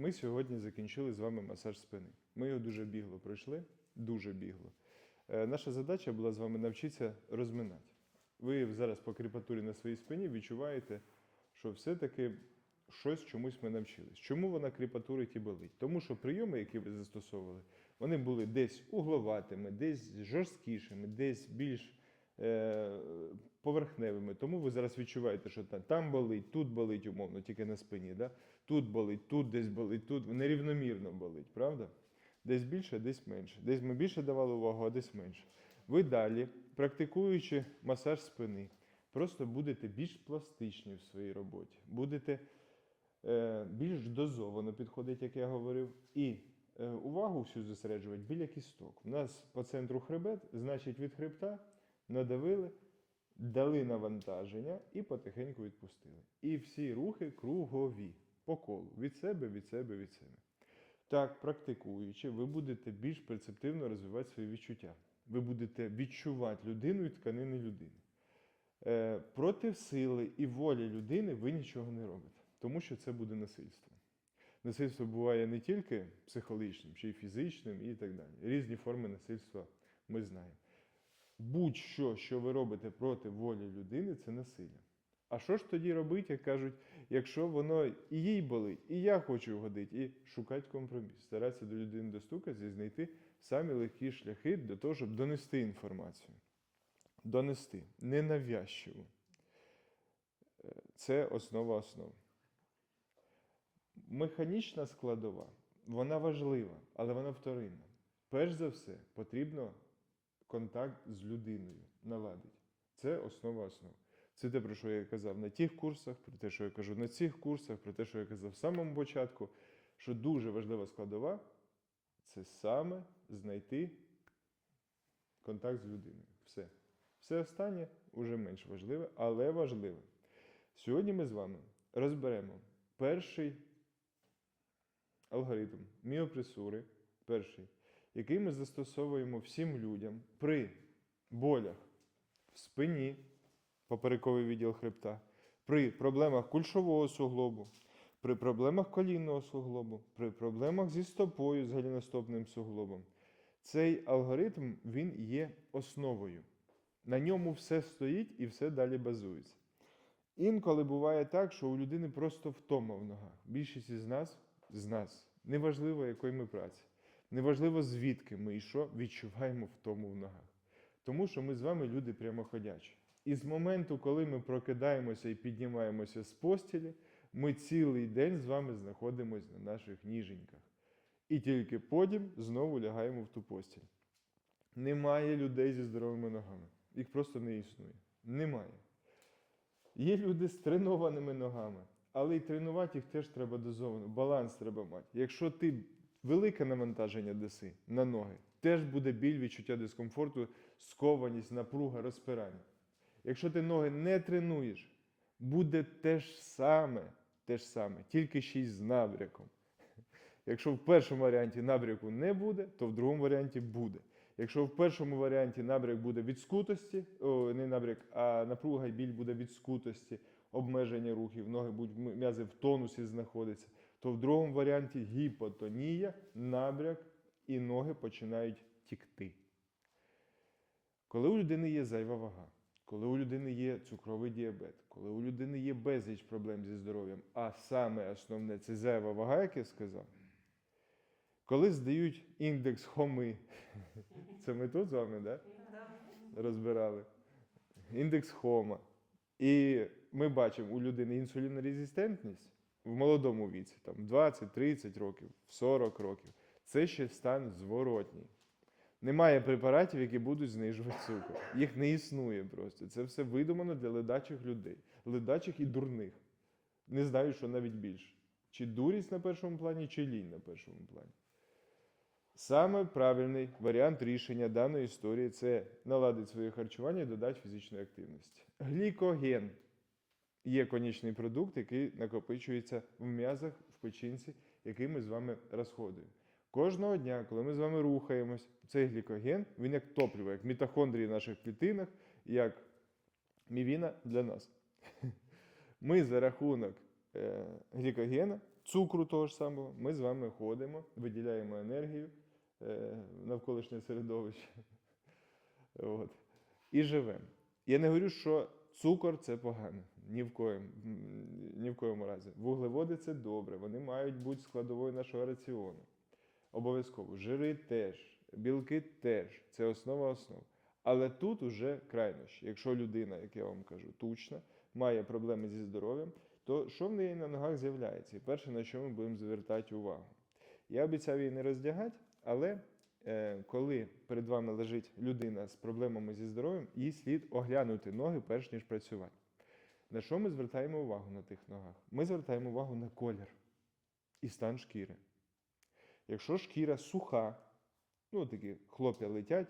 Ми сьогодні закінчили з вами масаж спини. Ми його дуже бігло пройшли, дуже бігло. Е, Наша задача була з вами навчитися розминати. Ви зараз по кріпатурі на своїй спині відчуваєте, що все-таки щось чомусь ми навчились. Чому вона кріпатури ті болить? Тому що прийоми, які ви застосовували, вони були десь угловатими, десь жорсткішими, десь більш поверхневими. Тому ви зараз відчуваєте, що там, там болить, тут болить, умовно, тільки на спині. Да? Тут болить, тут десь болить, тут нерівномірно болить, правда? Десь більше, десь менше. Десь ми більше давали увагу, а десь менше. Ви далі, практикуючи масаж спини, просто будете більш пластичні в своїй роботі, будете е, більш дозовано підходити, як я говорив, і е, увагу всю зосереджувати біля кісток. У нас по центру хребет, значить від хребта надавили, дали навантаження і потихеньку відпустили. І всі рухи кругові по колу від себе, від себе, від себе. Так, практикуючи, ви будете більш перцептивно розвивати свої відчуття. Ви будете відчувати людину і тканини людини. Е, проти сили і волі людини ви нічого не робите, тому що це буде насильство. Насильство буває не тільки психологічним, чи й фізичним, і так далі. Різні форми насильства ми знаємо. Будь-що, що ви робите проти волі людини, це насилля. А що ж тоді робити, як кажуть, якщо воно і їй болить, і я хочу вгодити, і шукати компроміс, старатися до людини достукатися і знайти самі легкі шляхи для того, щоб донести інформацію. Донести ненавязчиво. Е, Це основа основ. Механічна складова, вона важлива, але вона вторинна. Перш за все, потрібно контакт з людиною наладити. Це основа основ. Це те, про що я казав на тих курсах, про те, що я кажу на цих курсах, про те, що я казав в самому початку, що дуже важлива складова це саме знайти контакт з людиною. Все. Все останнє вже менш важливе, але важливе. Сьогодні ми з вами розберемо перший алгоритм міопресури, перший, який ми застосовуємо всім людям при болях в спині, поперековий відділ хребта, при проблемах кульшового суглобу, при проблемах колінного суглобу, при проблемах зі стопою, з галіностопним суглобом. Цей алгоритм він є основою. На ньому все стоїть і все далі базується. Інколи буває так, що у людини просто втома в ногах. Більшість із нас, з нас, неважливо, якої ми праці, неважливо звідки ми і що відчуваємо втому в ногах. Тому що ми з вами люди прямоходячі. І з моменту, коли ми прокидаємося і піднімаємося з постілі, ми цілий день з вами знаходимося на наших ніженьках. І тільки потім знову лягаємо в ту постіль. Немає людей зі здоровими ногами. Їх просто не існує. Немає. Є люди з тренованими ногами, але й тренувати їх теж треба дозовано. Баланс треба мати. Якщо ти велике навантаження даси на ноги, теж буде біль, відчуття дискомфорту, скованість, напруга, розпирання. Якщо ти ноги не тренуєш, буде те ж саме, те ж саме, тільки ще й з набряком. Якщо в першому варіанті набряку не буде, то в другому варіанті буде. Якщо в першому варіанті набряк буде від скутості, о, не набряк, а напруга і біль буде від скутості, обмеження рухів, ноги будуть м'язи в тонусі знаходяться, то в другому варіанті гіпотонія, набряк і ноги починають тікти. Коли у людини є зайва вага, коли у людини є цукровий діабет, коли у людини є безліч проблем зі здоров'ям, а саме основне це зайва вага, як я сказав, коли здають індекс хоми, це ми тут з вами, да? розбирали. Індекс хома. І ми бачимо у людини інсулінорезистентність в молодому віці, там 20-30 років, 40 років. Це ще стан зворотній. Немає препаратів, які будуть знижувати цукор. Їх не існує просто. Це все видумано для ледачих людей, ледачих і дурних. Не знаю, що навіть більше. Чи дурість на першому плані, чи лінь на першому плані. Саме правильний варіант рішення даної історії це наладити своє харчування і додати фізичної активності. Глікоген є конічний продукт, який накопичується в м'язах, в печінці, який ми з вами розходуємо. Кожного дня, коли ми з вами рухаємось, цей глікоген, він як топливо, як мітохондрії в наших клітинах, як мівіна для нас. Ми за рахунок е, глікогена, цукру того ж самого, ми з вами ходимо, виділяємо енергію е, навколишнє середовище. От. І живемо. Я не говорю, що цукор це погано. Ні в коєму, ні в коєму разі. Вуглеводи це добре, вони мають бути складовою нашого раціону. Обов'язково. Жири теж, білки теж. Це основа основ. Але тут уже крайнощі. Якщо людина, як я вам кажу, тучна, має проблеми зі здоров'ям, то що в неї на ногах з'являється? І перше, на що ми будемо звертати увагу. Я обіцяв її не роздягати, але е, коли перед вами лежить людина з проблемами зі здоров'ям, їй слід оглянути ноги, перш ніж працювати. На що ми звертаємо увагу на тих ногах? Ми звертаємо увагу на колір і стан шкіри. Якщо шкіра суха, ну такі хлоп'я летять,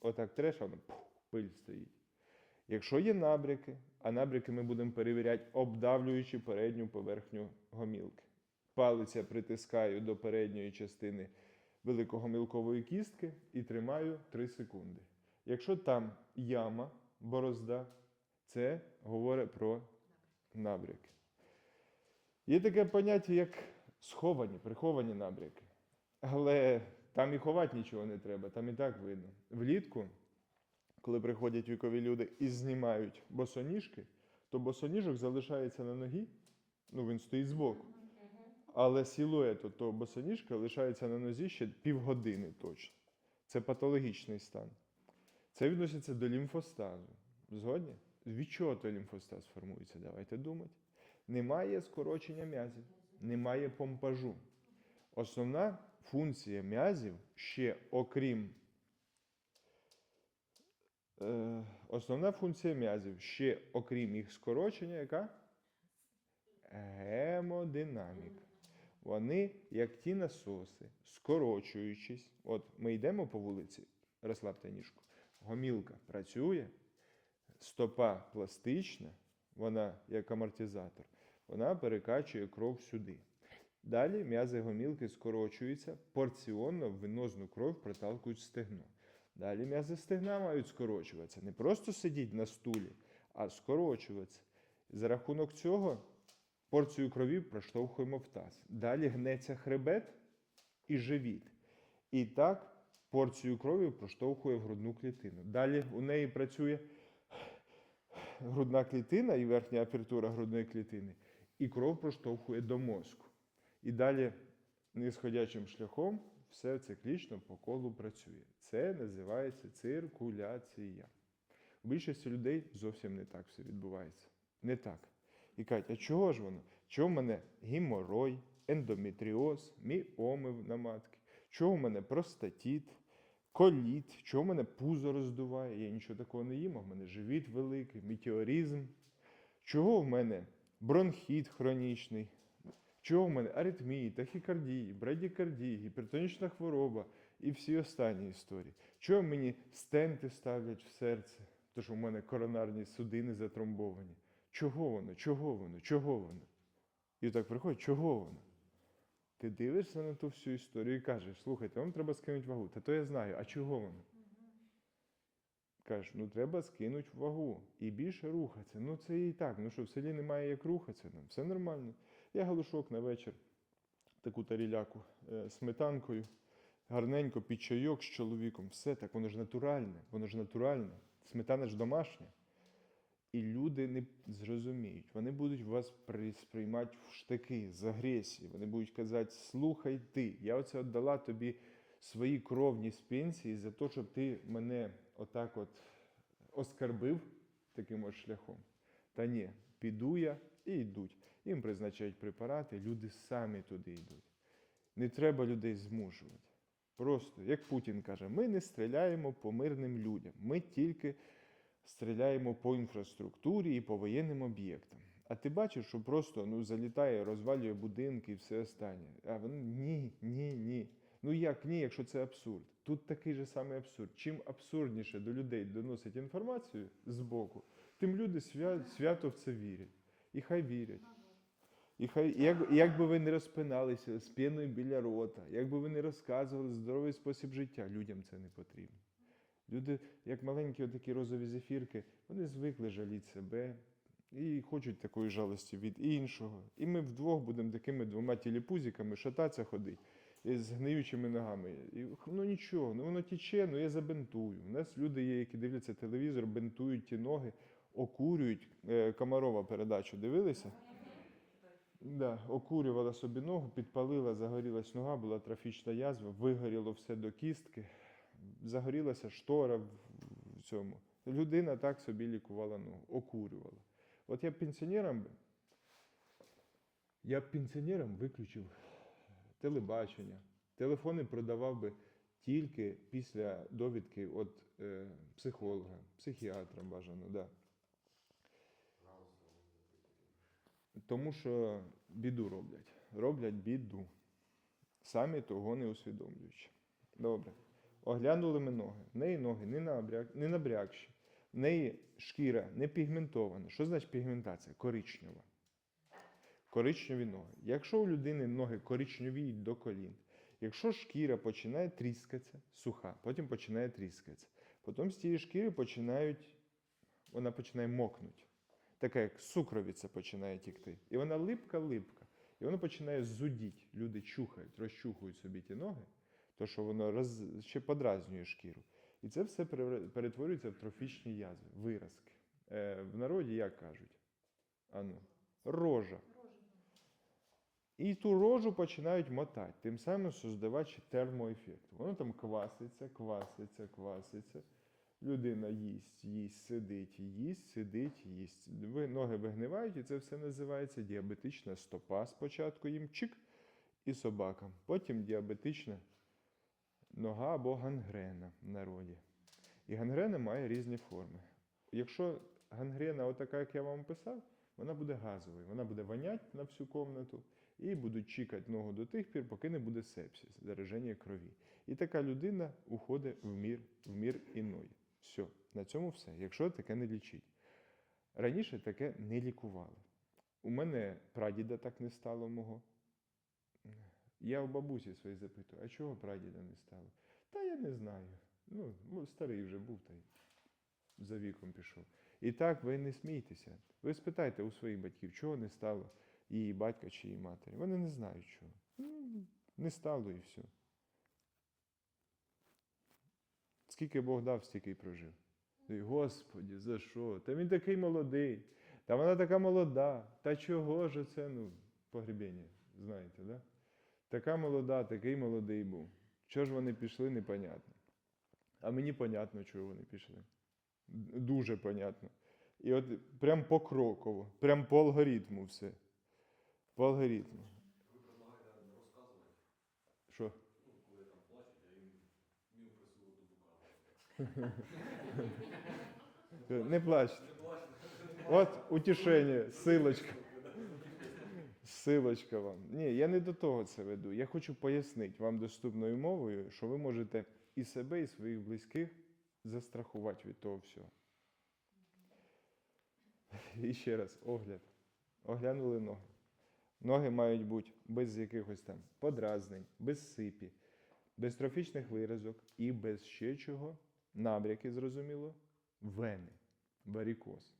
отак треш, а воно пиль стоїть. Якщо є набряки, а набряки ми будемо перевіряти, обдавлюючи передню поверхню гомілки. Палиця притискаю до передньої частини великогомілкової кістки і тримаю 3 секунди. Якщо там яма, борозда, це говорить про набряки. Є таке поняття, як сховані, приховані набряки. Але там і ховати нічого не треба, там і так видно. Влітку, коли приходять вікові люди і знімають босоніжки, то босоніжок залишається на ногі, ну він стоїть збоку. Але силует того босоніжка лишається на нозі ще півгодини точно. Це патологічний стан. Це відноситься до лімфостазу. Згодні? Від чого той лімфостаз формується? Давайте думати. Немає скорочення м'язів, немає помпажу. Основна функція м'язів ще окрім. Е, основна функція м'язів ще окрім їх скорочення, яка? Гемодинаміка. Вони, як ті насоси, скорочуючись, от ми йдемо по вулиці, розслабте ніжку, гомілка працює, стопа пластична, вона як амортизатор, вона перекачує кров сюди. Далі м'язи гомілки скорочуються, порціонно в венозну кров проталкують стегно. Далі м'язи стегна мають скорочуватися. Не просто сидіти на стулі, а скорочуватися. За рахунок цього порцію крові проштовхуємо в таз. Далі гнеться хребет і живіт. І так порцію крові проштовхує в грудну клітину. Далі у неї працює грудна клітина і верхня апертура грудної клітини, і кров проштовхує до мозку. І далі нисходячим шляхом все циклічно по колу працює. Це називається циркуляція. У більшості людей зовсім не так все відбувається. Не так. І кажуть, а чого ж воно? Чого в мене геморой, ендометріоз, міоми на матки? Чого в мене простатіт, коліт, чого мене пузо роздуває? Я нічого такого не їм, а в мене живіт великий, метеоризм. Чого в мене бронхіт хронічний? Чого в мене аритмії, тахікардії, брадікардії, гіпертонічна хвороба і всі останні історії? Чого мені стенти ставлять в серце? Тому що в мене коронарні судини затромбовані. Чого воно? Чого воно? Чого воно? І так приходить, чого воно? Ти дивишся на ту всю історію і кажеш, слухайте, вам треба скинути вагу. Та то я знаю, а чого воно? Кажеш, ну треба скинути вагу і більше рухатися. Ну це і так. Ну що, в селі немає як рухатися, ну, все нормально. Я галушок на вечір, таку таріляку е, сметанкою, гарненько під чайок з чоловіком. Все так, воно ж натуральне, воно ж натуральне. Сметана ж домашня. І люди не зрозуміють. Вони будуть вас при- сприймати в штики з агресії. Вони будуть казати: слухай ти, я оце віддала тобі свої кровні з за те, щоб ти мене отак от оскарбив таким от шляхом. Та ні, піду я і йдуть. Їм призначають препарати, люди самі туди йдуть. Не треба людей змушувати. Просто, як Путін каже, ми не стріляємо по мирним людям. Ми тільки стріляємо по інфраструктурі і по воєнним об'єктам. А ти бачиш, що просто ну, залітає, розвалює будинки і все останнє. А вони ні, ні, ні. Ну як ні, якщо це абсурд? Тут такий же самий абсурд. Чим абсурдніше до людей доносить інформацію з боку, тим люди свя- свято в це вірять. І хай вірять. І хай, як, як би ви не розпиналися з піною біля рота, як би ви не розказували здоровий спосіб життя, людям це не потрібно. Люди, як маленькі такі розові зефірки, вони звикли жаліти себе, і хочуть такої жалості від іншого. І ми вдвох будемо такими двома тіліпузиками шататися ходити з гниючими ногами. І, ну нічого, ну воно тіче, ну я забинтую. У нас люди є, які дивляться телевізор, бинтують ті ноги, окурюють. Е, Комарова передачу дивилися? Да, окурювала собі ногу, підпалила, загорілась нога, була трофічна язва, вигоріло все до кістки, загорілася штора в, цьому. Людина так собі лікувала ногу, окурювала. От я пенсіонерам я б пенсіонерам виключив телебачення, телефони продавав би тільки після довідки від е, психолога, психіатра бажано, да. Тому що біду роблять. Роблять біду. Самі того не усвідомлюючи. Добре. Оглянули ми ноги. В неї ноги не, набряк, не набрякші. В неї шкіра не пігментована. Що значить пігментація? Коричнева. Коричневі ноги. Якщо у людини ноги коричневіють до колін, якщо шкіра починає тріскатися, суха, потім починає тріскатися, потім з цієї шкіри починають, вона починає мокнути. Така як сукровиця починає тікти. І вона липка-липка. І воно починає зудіти. Люди чухають, розчухують собі ті ноги, то що воно роз... ще подразнює шкіру. І це все перетворюється в трофічні язви, виразки. Е, в народі як кажуть? Ану, рожа. І ту рожу починають мотати, тим самим создаваючи термоефект. Воно там кваситься, кваситься, кваситься. Людина їсть, їсть, сидить, їсть, сидить, їсть. Ноги вигнивають, і це все називається діабетична стопа. Спочатку їм чик і собакам. Потім діабетична нога або гангрена в народі. І гангрена має різні форми. Якщо гангрена, отака, як я вам описав, вона буде газовою, вона буде вонять на всю комнату і будуть чікати ногу до тих пір, поки не буде сепсис, зараження крові. І така людина уходить в мір, в мір іної. Все, на цьому все. Якщо таке не лічить. Раніше таке не лікували. У мене прадіда так не стало мого. Я у бабусі своїй запитую, а чого прадіда не стало? Та я не знаю. Ну, ну, старий вже був та й за віком пішов. І так ви не смійтеся. Ви спитайте у своїх батьків, чого не стало її батька чи її матері. Вони не знають чого. Ну, не стало і все. Скільки Бог дав, стільки й прожив. І, Господі, за що? Та він такий молодий, та вона така молода. Та чого ж це? Ну, погребіння, знаєте, да? Така молода, такий молодий був. Чого ж вони пішли, непонятно. А мені понятно, чого вони пішли. Дуже понятно. І от прям покроково, прям по алгоритму все. По алгоритму. Ви предлагаєте розказувати, Що? ну, коли там плачуть, а їм міну присилу до. Не плачте. От утішення, силочка. Силочка вам. Ні, я не до того це веду. Я хочу пояснити вам доступною мовою, що ви можете і себе, і своїх близьких застрахувати від того всього. І ще раз, огляд. Оглянули ноги. Ноги мають бути без якихось там подразнень, без сипі, без трофічних виразок і без ще чого. Набряки, зрозуміло, вени, варікоз.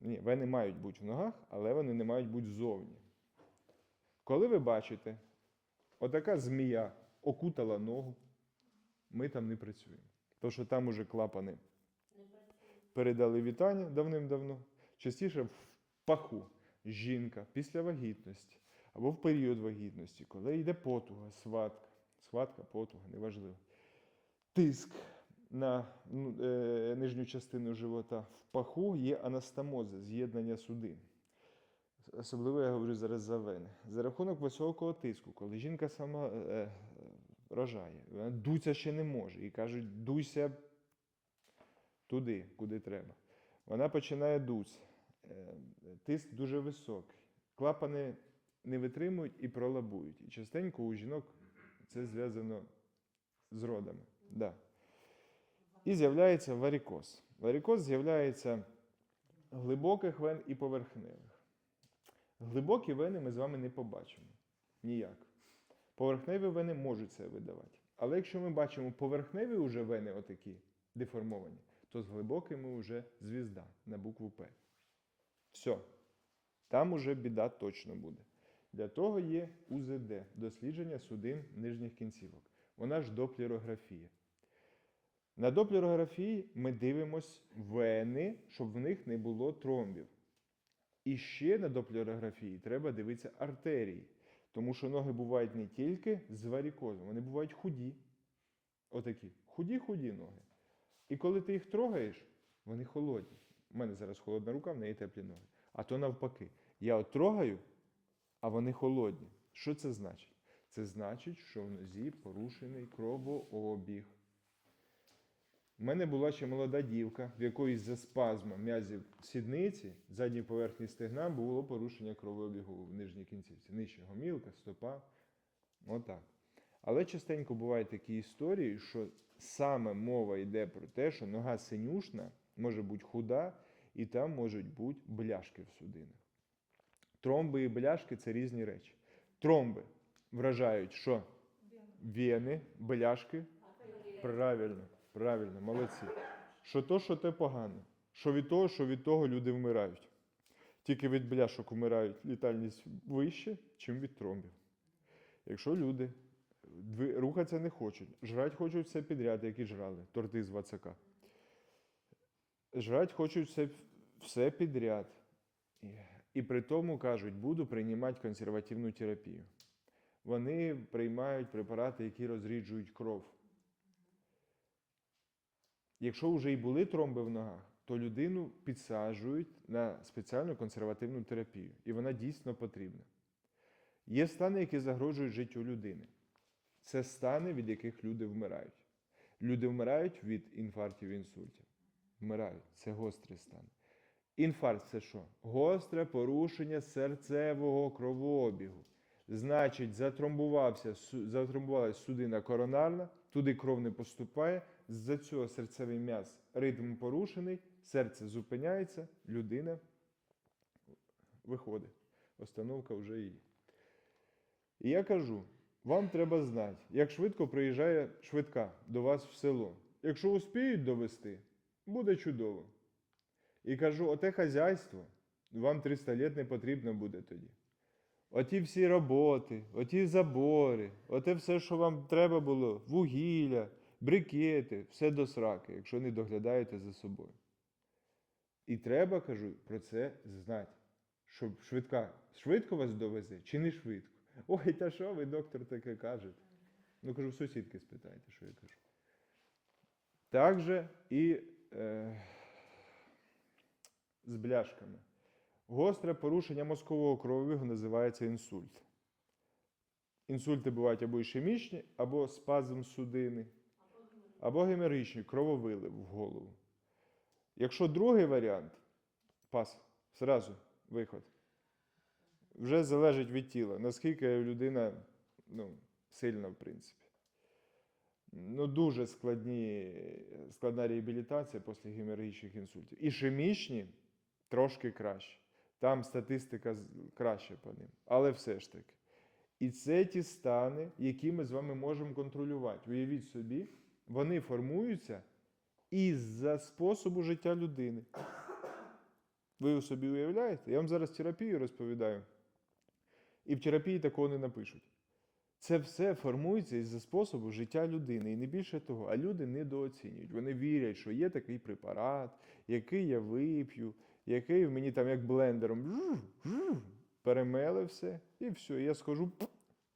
Ні, вени мають бути в ногах, але вони не мають бути ззовні. Коли ви бачите, отака змія окутала ногу, ми там не працюємо. Тому що там уже клапани передали вітання давним-давно. Частіше в паху жінка після вагітності або в період вагітності, коли йде потуга, сватка, сватка, потуга, неважливо. Тиск на ну, е, нижню частину живота в паху є анастомоза, з'єднання судин. Особливо я говорю зараз за вени. За рахунок високого тиску, коли жінка сама е, е, рожає, вона дуться ще не може. І кажуть, дуйся туди, куди треба. Вона починає дутися. Е, Тиск дуже високий. Клапани не витримують і пролабують. І частенько у жінок це зв'язано з родами. Да. І з'являється варікоз. Варікоз з'являється глибоких вен і поверхневих. Глибокі вени ми з вами не побачимо. Ніяк. Поверхневі вени можуть це видавати. Але якщо ми бачимо поверхневі уже вени отакі деформовані, то з глибокими вже звізда на букву П. Все. Там уже біда точно буде. Для того є УЗД дослідження судин нижніх кінцівок. Вона ж доплерографія. На доплерографії ми дивимось вени, щоб в них не було тромбів. І ще на доплерографії треба дивитися артерії, тому що ноги бувають не тільки з варікозом, вони бувають худі. Отакі. Худі-худі ноги. І коли ти їх трогаєш, вони холодні. У мене зараз холодна рука, в неї теплі ноги. А то навпаки. Я от трогаю, а вони холодні. Що це значить? Це значить, що в нозі порушений кровообіг. У мене була ще молода дівка, в якої за спазмом м'язів сідниці, задньої поверхні стегна було порушення кровообігу в нижній кінцівці. Нижче гомілка, стопа. Отак. Але частенько бувають такі історії, що саме мова йде про те, що нога синюшна, може бути худа, і там можуть бути бляшки в судинах. Тромби і бляшки це різні речі. Тромби вражають, що вени, бляшки. Правильно, правильно, молодці. Що то, що те погано. Що від того, що від того люди вмирають. Тільки від бляшок вмирають літальність вище, чим від тромбів. Якщо люди рухатися не хочуть, жрать хочуть все підряд, як і жрали, торти з вацака. Жрать хочуть все, все підряд. І при тому кажуть, буду приймати консервативну терапію. Вони приймають препарати, які розріджують кров. Якщо вже і були тромби в ногах, то людину підсаджують на спеціальну консервативну терапію, і вона дійсно потрібна. Є стани, які загрожують життю людини. Це стани, від яких люди вмирають. Люди вмирають від інфарктів, інсультів. Вмирають. Це гострий стан. Інфаркт це що? Гостре порушення серцевого кровообігу. Значить, затромбувався, затромбувалася судина коронарна, туди кров не поступає, з-за цього серцевий м'яз ритм порушений, серце зупиняється, людина виходить. Остановка вже є. І я кажу, вам треба знати, як швидко приїжджає швидка до вас в село. Якщо успіють довести, буде чудово. І кажу, оте хазяйство вам 300 літ не потрібно буде тоді. Оті всі роботи, оті забори, оте все, що вам треба було, вугілля, брикети, все до сраки, якщо не доглядаєте за собою. І треба, кажу, про це знати. Щоб швидка швидко вас довезе чи не швидко. Ой, та що ви, доктор, таке кажете? Ну, кажу, сусідки спитайте, що я кажу. Так же і е, з бляшками. Гостре порушення мозкового кровообігу називається інсульт. Інсульти бувають або ішемічні, або спазм судини, або геморрагічні, крововилив в голову. Якщо другий варіант, пас, зразу виход. Вже залежить від тіла, наскільки людина ну, сильна, в принципі. Ну, дуже складні, складна реабілітація після геморрагічних інсультів. Ішемічні трошки краще. Там статистика краще по ним. Але все ж таки. І це ті стани, які ми з вами можемо контролювати. Уявіть собі, вони формуються із-за способу життя людини. Ви собі уявляєте? Я вам зараз терапію розповідаю. І в терапії такого не напишуть. Це все формується із-за способу життя людини. І не більше того, а люди недооцінюють. Вони вірять, що є такий препарат, який я вип'ю, який мені там як блендером все, і все. Я схожу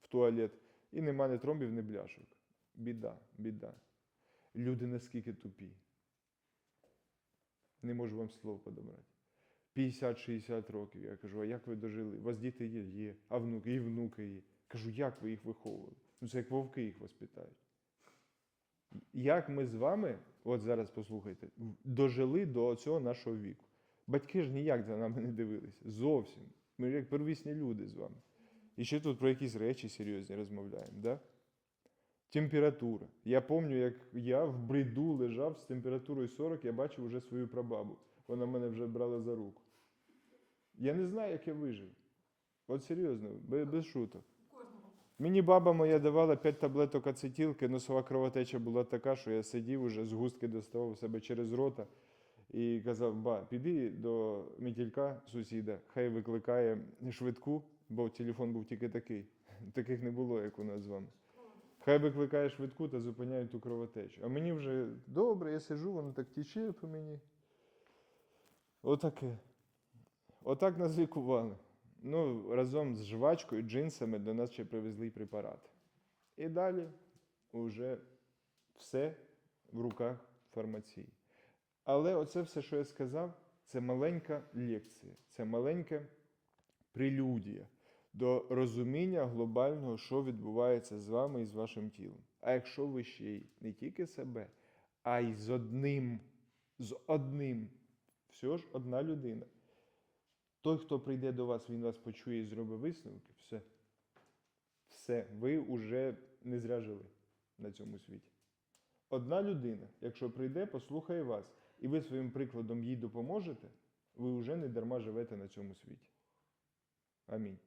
в туалет, і нема ні тромбів, ні бляшок. Біда, біда. Люди наскільки тупі. Не можу вам слов подобрати. 50-60 років. Я кажу, а як ви дожили? У вас діти є? Є. А внуки, і внуки є. Кажу, як ви їх виховували? Ну, це як вовки їх воспитають. Як ми з вами, от зараз послухайте, дожили до цього нашого віку. Батьки ж ніяк за нами не дивилися. Зовсім. Ми як первісні люди з вами. І ще тут про якісь речі серйозні розмовляємо, да? Температура. Я пам'ятаю, як я в бриду лежав з температурою 40, я бачив уже свою прабабу. Вона мене вже брала за руку. Я не знаю, як я вижив. От серйозно, без, шуток. Мені баба моя давала 5 таблеток ацетілки, носова кровотеча була така, що я сидів уже, згустки доставав себе через рота. І казав: ба, піди до Мітілька, сусіда, хай викликає швидку, бо телефон був тільки такий. Таких не було, як у нас з вами. Хай викликає швидку та зупиняє ту кровотечу. А мені вже добре, я сижу, воно так тіче по мені. Отаке. Отак нас лікували. Ну, разом з жвачкою, джинсами до нас ще привезли й препарати. І далі вже все в руках фармації. Але оце все, що я сказав, це маленька лекція, це маленька прелюдія до розуміння глобального, що відбувається з вами і з вашим тілом. А якщо ви ще й не тільки себе, а й з одним, з одним, всього ж одна людина. Той, хто прийде до вас, він вас почує і зробить висновки, все. Все, ви вже не зря жили на цьому світі. Одна людина, якщо прийде, послухає вас, і ви своїм прикладом їй допоможете, ви вже не дарма живете на цьому світі. Амінь.